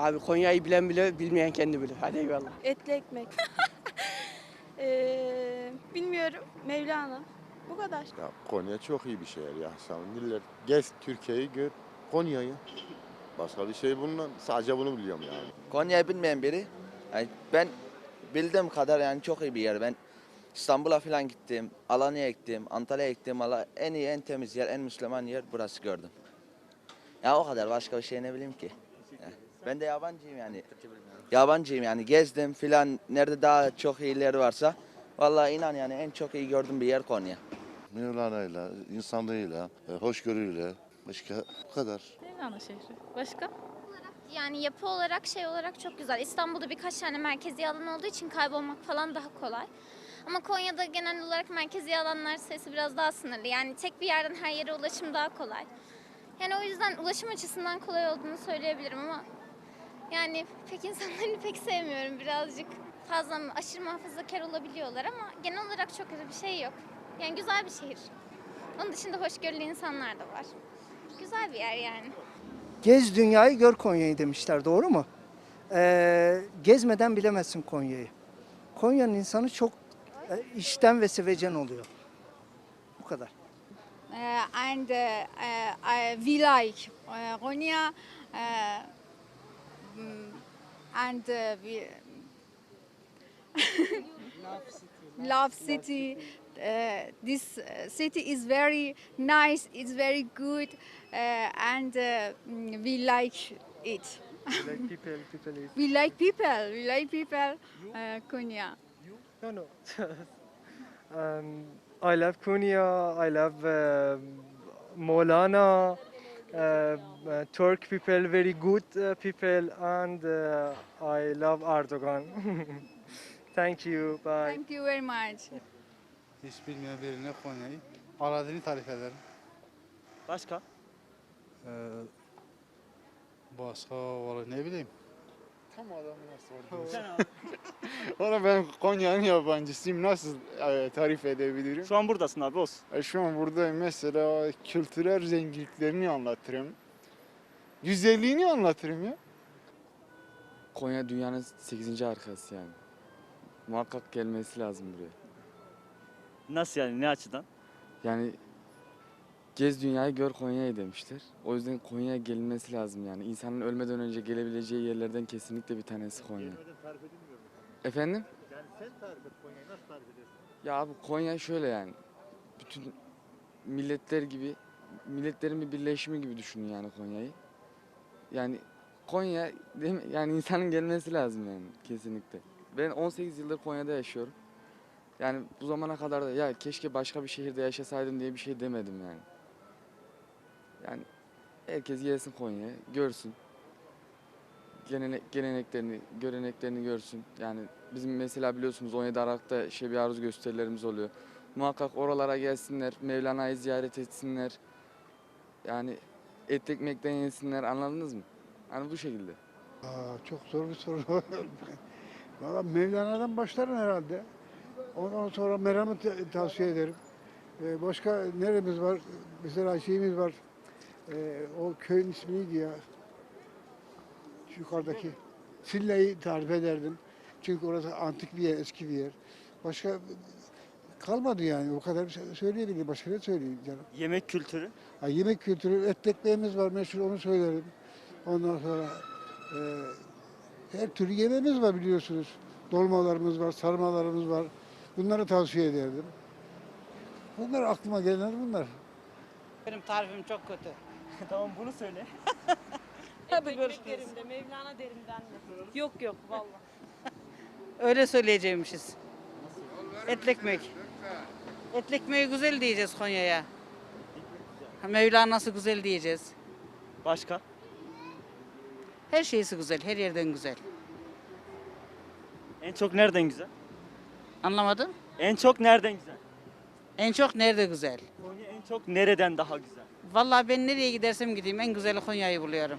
Abi Konya'yı bilen bile bilmeyen kendi bilir. Hadi eyvallah. Etli ekmek. Ee, bilmiyorum. Mevlana. Bu kadar. Ya Konya çok iyi bir şehir ya. Sen millet gez Türkiye'yi gör Konya'yı. Başka bir şey bundan sadece bunu biliyorum yani. Konya'yı bilmeyen biri. Yani ben bildiğim kadar yani çok iyi bir yer. Ben İstanbul'a falan gittim, Alanya'ya gittim, Antalya'ya gittim. Valla en iyi, en temiz yer, en Müslüman yer burası gördüm. Ya o kadar başka bir şey ne bileyim ki. Ben de yabancıyım yani. Yabancıyım yani gezdim filan nerede daha çok iyileri varsa. Vallahi inan yani en çok iyi gördüğüm bir yer Konya. Mevlana'yla, insanlığıyla, e, hoşgörüyle, başka bu kadar. Mevlana şehri. Başka? Yani yapı olarak şey olarak çok güzel. İstanbul'da birkaç tane merkezi alan olduğu için kaybolmak falan daha kolay. Ama Konya'da genel olarak merkezi alanlar sayısı biraz daha sınırlı. Yani tek bir yerden her yere ulaşım daha kolay. Yani o yüzden ulaşım açısından kolay olduğunu söyleyebilirim ama yani pek insanlarını pek sevmiyorum birazcık. Fazla aşırı muhafazakar olabiliyorlar ama genel olarak çok kötü bir şey yok. Yani güzel bir şehir. Onun dışında hoşgörülü insanlar da var. Güzel bir yer yani. Gez dünyayı gör Konya'yı demişler doğru mu? Ee, gezmeden bilemezsin Konya'yı. Konya'nın insanı çok e, içten ve sevecen oluyor. Bu kadar. uh, and uh, uh, I, we like uh, Konya uh, mm, and uh, we love city. Uh, this uh, city is very nice. It's very good, uh, and uh, mm, we like it. Like people, people is... We like people. We like people. Uh, Konya. No, no. um, I love Konya. I love Molana. Uh, uh, Turk people, very good uh, people, and uh, I love Erdogan. Thank you. Bye. Thank you very much. Hiç bilmeyen birine Konya'yı. Aradığını tarif ederim. Başka? Ee, başka valla ne bileyim. Tam adamı nasıl sordu? Valla ben Konya'nın yabancısıyım. Nasıl e, tarif edebilirim? Şu an buradasın abi olsun. E, şu an buradayım mesela kültürel zenginliklerini anlatırım. Güzelliğini anlatırım ya. Konya dünyanın 8. arkası yani. Muhakkak gelmesi lazım buraya. Nasıl yani ne açıdan? Yani gez dünyayı gör Konya'yı demişler. O yüzden Konya'ya gelinmesi lazım yani. İnsanın ölmeden önce gelebileceği yerlerden kesinlikle bir tanesi Konya. Efendim? Yani sen tarif et Konya'yı nasıl tarif edersin? Ya abi Konya şöyle yani. Bütün milletler gibi, milletlerin bir birleşimi gibi düşünün yani Konya'yı. Yani Konya değil mi? yani insanın gelmesi lazım yani kesinlikle. Ben 18 yıldır Konya'da yaşıyorum. Yani bu zamana kadar da ya keşke başka bir şehirde yaşasaydım diye bir şey demedim yani. Yani herkes gelsin Konya'ya, görsün. Gelene, geleneklerini, göreneklerini görsün. Yani bizim mesela biliyorsunuz 17 Aralık'ta bir aruz gösterilerimiz oluyor. Muhakkak oralara gelsinler, Mevlana'yı ziyaret etsinler. Yani et ekmekten yesinler anladınız mı? Hani bu şekilde. Aa, çok zor bir soru. Valla Mevlana'dan başlarım herhalde. Ondan sonra Meram'ı ta- tavsiye ederim. Ee, başka neremiz var? Mesela şeyimiz var. Ee, o köyün ismi neydi ya? Şu yukarıdaki. Sille'yi tarif ederdim. Çünkü orası antik bir yer, eski bir yer. Başka kalmadı yani. O kadar şey söyleyebilirim. Başka ne söyleyeyim canım? Yemek kültürü. Ha, yemek kültürü, et ekmeğimiz var meşhur onu söylerim. Ondan sonra e, her türlü yemeğimiz var biliyorsunuz. Dolmalarımız var, sarmalarımız var. Bunları tavsiye ederdim. Bunlar aklıma gelenler bunlar. Benim tarifim çok kötü. Tamam bunu söyle. Hadi görüşürüz. Mevlana derim ben de. Yok yok vallahi. Öyle söyleyeceğimişiz. Etli ekmek. Etli ekmeği güzel diyeceğiz Konya'ya. Mevlana'sı güzel diyeceğiz. Başka? Her şeysi güzel, her yerden güzel. En çok nereden güzel? Anlamadım. En çok nereden güzel? En çok nerede güzel? Konya en çok nereden daha güzel? Vallahi ben nereye gidersem gideyim en güzeli Konya'yı buluyorum.